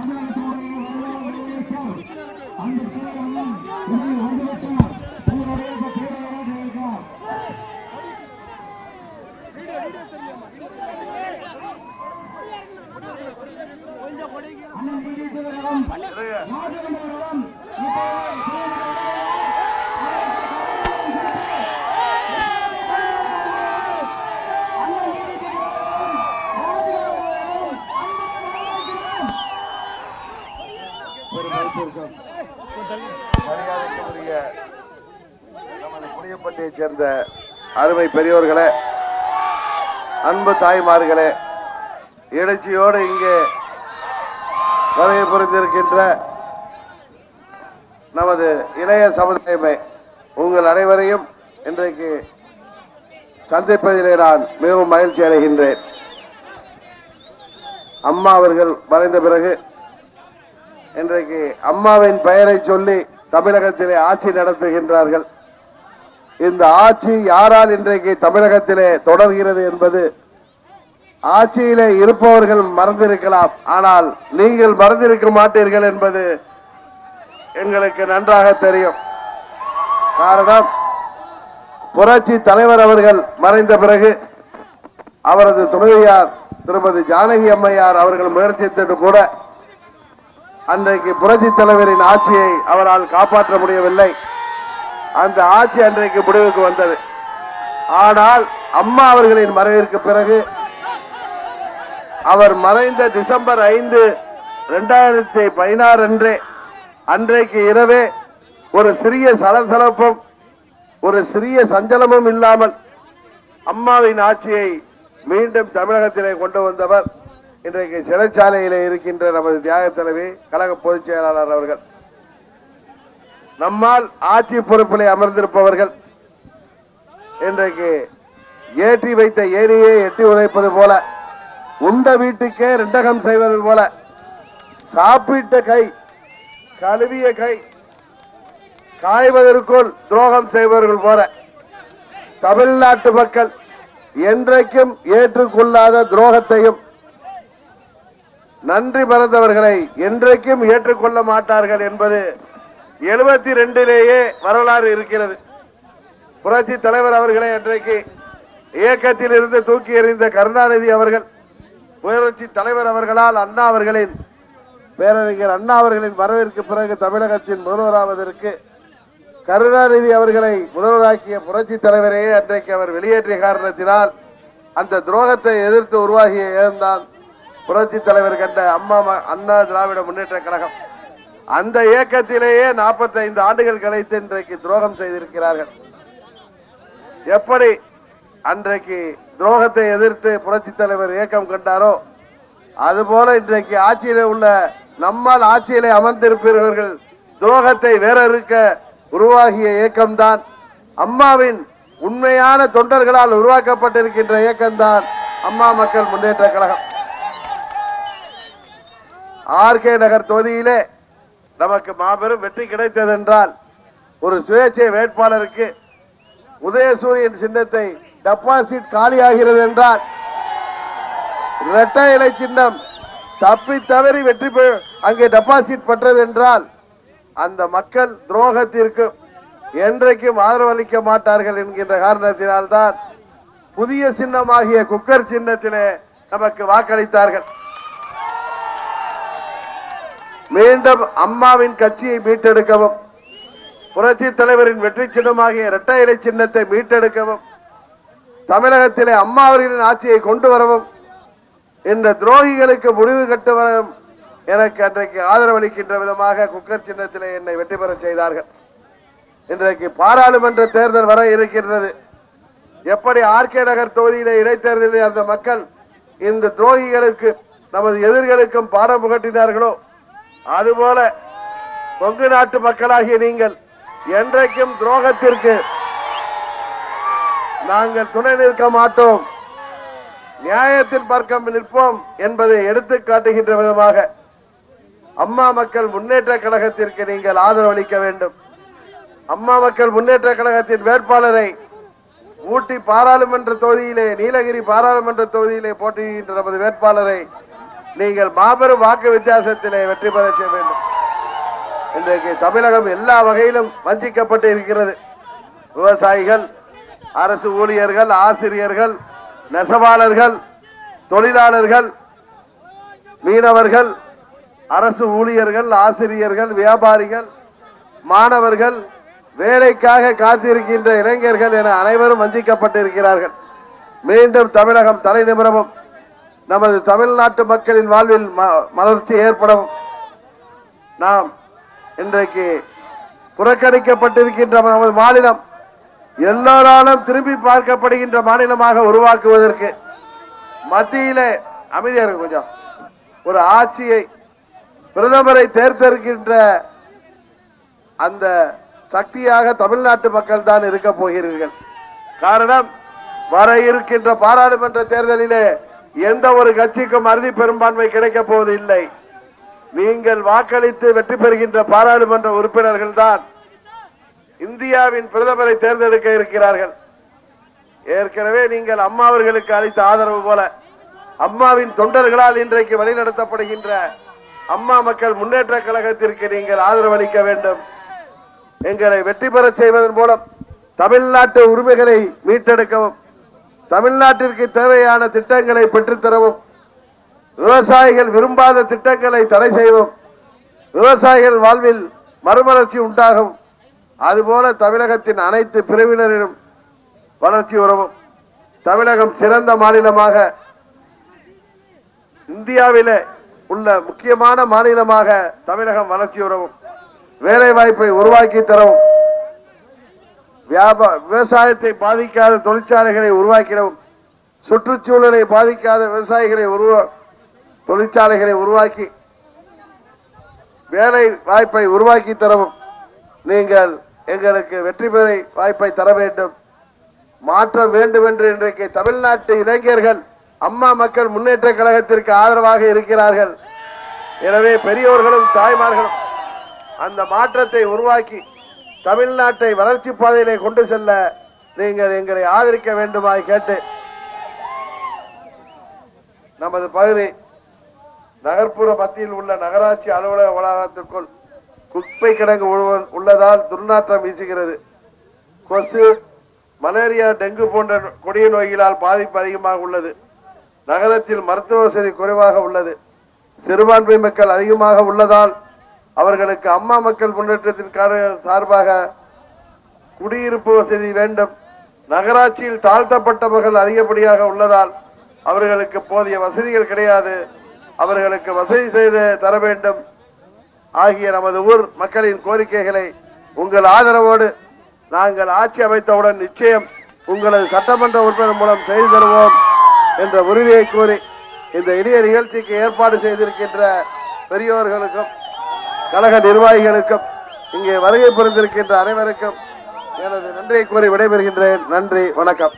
தமிழகத்தினுடைய முன்னாள் முதலமைச்சர் அந்த துறை அண்ணன் இங்கே வந்துவிட்டார் உங்களுடைய பேரவராக இருக்கார் அண்ணன் பிடித்தவரிடம் ராஜகம்பரிடம் மரியாதைக்குரிய நமது புளியப்பட்டியைச் சேர்ந்த அருமை பெரியோர்களே அன்பு தாய்மார்களே எழுச்சியோடு இங்கே வருகை புரிந்திருக்கின்ற நமது இளைய சமுதாயமே உங்கள் அனைவரையும் இன்றைக்கு சந்திப்பதிலே நான் மிகவும் மகிழ்ச்சி அடைகின்றேன். அம்மா அவர்கள் மறைந்த பிறகு இன்றைக்கு அம்மாவின் பெயரை சொல்லி தமிழகத்திலே ஆட்சி நடத்துகின்றார்கள். இந்த ஆட்சி யாரால் இன்றைக்கு தமிழகத்திலே தொடர்கிறது என்பது ஆட்சியிலே இருப்பவர்கள் மறந்திருக்கலாம். ஆனால் நீங்கள் மறந்திருக்க மாட்டீர்கள் என்பது எங்களுக்கு நன்றாக தெரியும். காரணம் புரட்சி தலைவர் அவர்கள் மறைந்த பிறகு அவரது துணைவியார் திருமதி ஜானகி அம்மையார் அவர்கள் முயற்சித்திட்டு கூட அன்றைக்கு புரட்சி தலைவரின் ஆட்சியை அவரால் காப்பாற்ற முடியவில்லை. அந்த ஆட்சி அன்றைக்கு முடிவுக்கு வந்தது. ஆனால் அம்மா அவர்களின் மறைவிற்கு பிறகு அவர் மறைந்த டிசம்பர் ஐந்து இரண்டாயிரத்தி பதினாறு அன்றே அன்றைக்கு இரவே ஒரு சிறிய சலசலப்பும் ஒரு சிறிய சஞ்சலமும் இல்லாமல் அம்மாவின் ஆட்சியை மீண்டும் தமிழகத்திலே கொண்டு வந்தவர் இன்றைக்கு சிறைச்சாலையில் இருக்கின்ற நமது தியாக தலைவி கழக பொதுச் செயலாளர் அவர்கள். நம்மால் ஆட்சி பொறுப்பிலே அமர்ந்திருப்பவர்கள் இன்றைக்கு ஏற்றி வைத்த ஏரியை எட்டி உதைப்பது போல உண்ட வீட்டுக்கே ரெண்டகம் செய்வது போல சாப்பிட்ட கை கழுவிய கை காய்வதற்குள் துரோகம் செய்பவர்கள் போல தமிழ்நாட்டு மக்கள் என்றைக்கும் ஏற்றுக்கொள்ளாத துரோகத்தையும் நன்றி மறந்தவர்களை என்றைக்கும் ஏற்றுக்கொள்ள மாட்டார்கள் என்பது எழுபத்தி ரெண்டிலேயே வரலாறு இருக்கிறது. புரட்சி தலைவர் அவர்களை அன்றைக்கு இயக்கத்தில் இருந்து தூக்கி எறிந்த கருணாநிதி அவர்கள் புரட்சி தலைவர் அவர்களால் அண்ணா அவர்களின் பேரறிஞர் அண்ணா அவர்களின் வரவிற்கு பிறகு தமிழகத்தின் முதல்வராவதற்கு கருணாநிதி அவர்களை முதல்வராக்கிய புரட்சி தலைவரையே அன்றைக்கு அவர் வெளியேற்றிய காரணத்தினால் அந்த துரோகத்தை எதிர்த்து உருவாகிய இயக்கம்தான் புரட்சி தலைவர் கண்ட அம்மா ம- அண்ணா திராவிட முன்னேற்ற கழகம். அந்த இயக்கத்திலேயே 45 ஆண்டுகள் கழித்து இன்றைக்கு துரோகம் செய்திருக்கிறார்கள். எப்படி அன்றைக்கு துரோகத்தை எதிர்த்து புரட்சி தலைவர் இயக்கம் கண்டாரோ அதுபோல இன்றைக்கு ஆட்சியில உள்ள நம்மால் ஆட்சியிலே அமர்ந்திருப்பவர்கள் துரோகத்தை வேறறுக்க உருவாகிய இயக்கம்தான். அம்மாவின் உண்மையான தொண்டர்களால் உருவாக்கப்பட்டிருக்கின்ற இயக்கம்தான் அம்மா மக்கள் முன்னேற்ற கழகம். ஆர்கே நகர் தொகுதியிலே நமக்கு மாபெரும் வெற்றி கிடைத்ததென்றால் ஒரு சுயேட்சை வேட்பாளருக்கு உதயசூரியன் சின்னத்தை டெபாசிட் காலியாகிறது என்றால் இரட்டை இலை சின்னம் தப்பி தவறி வெற்றி பெ- அங்கே டெபாசிட் பெற்றது என்றால் அந்த மக்கள் துரோகத்திற்கு என்றைக்கும் ஆதரவளிக்க மாட்டார்கள் என்கின்ற காரணத்தினால்தான் புதிய சின்னமாகிய குக்கர் சின்னத்திலே நமக்கு வாக்களித்தார்கள். மீண்டும் அம்மாவின் கட்சியை மீட்டெடுக்கவும் புரட்சி தலைவரின் வெற்றி சின்னமாகிய இரட்டை இலை சின்னத்தை மீட்டெடுக்கவும் தமிழகத்திலே அம்மா அவர்களின் ஆட்சியை கொண்டு வரவும் இந்த துரோகிகளுக்கு முடிவு கட்டு வரவும் எனக்கு அன்றைக்கு ஆதரவளிக்கின்ற விதமாக குக்கர் சின்னத்திலே என்னை வெற்றி பெறச் செய்தார்கள். இன்றைக்கு பாராளுமன்ற தேர்தல் வர இருக்கின்றது. எப்படி ஆர்கே நகர் தொகுதியிலே இடைத்தேர்தலில் அந்த மக்கள் இந்த துரோகிகளுக்கு நமது எதிர்களுக்கும் பாடம் புகட்டினார்களோ அதுபோல கொங்கு நாட்டு மக்களாகிய நீங்கள் என்றைக்கும் துரோகத்திற்கு நாங்கள் துணை நிற்க மாட்டோம். நியாயத்தின் பார்க்க நிற்போம் என்பதை எடுத்து காட்டுகின்ற விதமாக அம்மா மக்கள் முன்னேற்ற கழகத்திற்கு நீங்கள் ஆதரவளிக்க வேண்டும். அம்மா மக்கள் முன்னேற்ற கழகத்தின் வேட்பாளரை ஊட்டி பாராளுமன்ற தொகுதியிலே நீலகிரி பாராளுமன்ற தொகுதியிலே போட்டியிடுகின்ற நமது வேட்பாளரை நீங்கள் மாபெரும் வாக்கு வித்தியாசத்திலே வெற்றி பெற செய்ய வேண்டும். இன்றைக்கு தமிழகம் எல்லா வகையிலும் வஞ்சிக்கப்பட்டு இருக்கிறது. விவசாயிகள் அரசு ஊழியர்கள் ஆசிரியர்கள் நெசவாளர்கள் தொழிலாளர்கள் மீனவர்கள் அரசு ஊழியர்கள் ஆசிரியர்கள் வியாபாரிகள் மாணவர்கள் வேலைக்காக காத்திருக்கின்ற இளைஞர்கள் என அனைவரும் வஞ்சிக்கப்பட்டிருக்கிறார்கள் மீண்டும் தமிழகம் தலைநிமிரமும் நமது தமிழ்நாட்டு மக்களின் வாழ்வில் ம- மலர்ச்சி ஏற்படும். நாம் இன்றைக்கு புறக்கணிக்கப்பட்டிருக்கின்ற நமது மாநிலம் எல்லோராலும் திரும்பி பார்க்கப்படுகின்ற மாநிலமாக உருவாக்குவதற்கு மத்தியிலே அமைதியா இருக்கு கொஞ்சம். ஒரு ஆட்சியை பிரதமரை தேர்ந்தெடுக்கின்ற அந்த சக்தியாக தமிழ்நாட்டு மக்கள் தான் இருக்க போகிறீர்கள். காரணம் வர இருக்கின்ற பாராளுமன்ற தேர்தலிலே எந்த ஒரு கட்சிக்கும் அறுதி பெரும்பான்மை கிடைக்கப் போவதில்லை. நீங்கள் வாக்களித்து வெற்றி பெறுகின்ற பாராளுமன்ற உறுப்பினர்கள் தான் இந்தியாவின் பிரதமரை தேர்ந்தெடுக்க இருக்கிறார்கள். ஏற்கனவே நீங்கள் அம்மா அவர்களுக்கு அளித்த ஆதரவு போல அம்மாவின் தொண்டர்களால் இன்றைக்கு வழிநடத்தப்படுகின்ற அம்மா மக்கள் முன்னேற்ற கழகத்திற்கு நீங்கள் ஆதரவு அளிக்க வேண்டும். எங்களை வெற்றி பெறச் செய்வதன் மூலம் தமிழ்நாட்டு உரிமைகளை மீட்டெடுக்கவும். தமிழ்நாட்டிற்கு தேவையான திட்டங்களை பெற்றுத்தரவும் விவசாயிகள் விரும்பாத திட்டங்களை தடை செய்வோம் விவசாயிகள் வாழ்வில் மறுமலர்ச்சி உண்டாகும். அதுபோல தமிழகத்தின் அனைத்து பிரிவினரிடம் வளர்ச்சி உறவும். தமிழகம் சிறந்த மாநிலமாக இந்தியாவில உள்ள முக்கியமான மாநிலமாக தமிழகம் வளர்ச்சி உறவும். வேலை வாய்ப்பை உருவாக்கி தரவும். வியாபா விவசாயத்தை பாதிக்காத தொழிற்சாலைகளை உருவாக்கிடவும் சுற்றுச்சூழலை பாதிக்காத விவசாயிகளை உருவா தொழிற்சாலைகளை உருவாக்கி வேலை வாய்ப்பை உருவாக்கி தரவும் நீங்கள் எங்களுக்கு வெற்றி பெற வாய்ப்பை தர வேண்டும். மாற்றம் வேண்டும் என்று இன்றைக்கு தமிழ்நாட்டு இளைஞர்கள் அம்மா மக்கள் முன்னேற்ற கழகத்திற்கு ஆதரவாக இருக்கிறார்கள். எனவே பெரியோர்களும் தாய்மார்களும் அந்த மாற்றத்தை உருவாக்கி தமிழ்நாட்டை வளர்ச்சி பாதையிலே கொண்டு செல்ல நீங்கள் எங்களை ஆதரிக்க வேண்டுமாய் கேட்டு நமது பகுதி நகர்ப்புற மத்தியில் உள்ள நகராட்சி அலுவலக வளாகத்திற்குள் குப்பை கிடங்கு உள்ளதால் துர்நாற்றம் வீசுகிறது. கொசு மலேரியா டெங்கு போன்ற கொடிய நோய்களால் பாதிப்பு அதிகமாக உள்ளது. நகரத்தில் மருத்துவ வசதி குறைவாக உள்ளது. சிறுபான்மை மக்கள் அதிகமாக உள்ளதால் அவர்களுக்கு அம்மா மக்கள் முன்னேற்றத்தின் சார்பாக குடியிருப்பு வசதி வேண்டும். நகராட்சியில் தாழ்த்தப்பட்டவர்கள் அதிகப்படியாக உள்ளதால் அவர்களுக்கு போதிய வசதிகள் கிடையாது. அவர்களுக்கு வசதி செய்து தர வேண்டும். ஆகிய நமது ஊர் மக்களின் கோரிக்கைகளை உங்கள் ஆதரவோடு நாங்கள் ஆட்சி அமைத்தவுடன் நிச்சயம் உங்களது சட்டமன்ற உறுப்பினர் மூலம் செய்து தருவோம் என்ற உறுதியை கூறி இந்த இனிய நிகழ்ச்சிக்கு ஏற்பாடு செய்திருக்கின்ற பெரியோர்களுக்கும் கழக நிர்வாகிகளுக்கும் இங்கே வருகை புரிந்திருக்கின்ற அனைவருக்கும் எனது நன்றியை கூறி விடைபெறுகின்றேன். நன்றி வணக்கம்.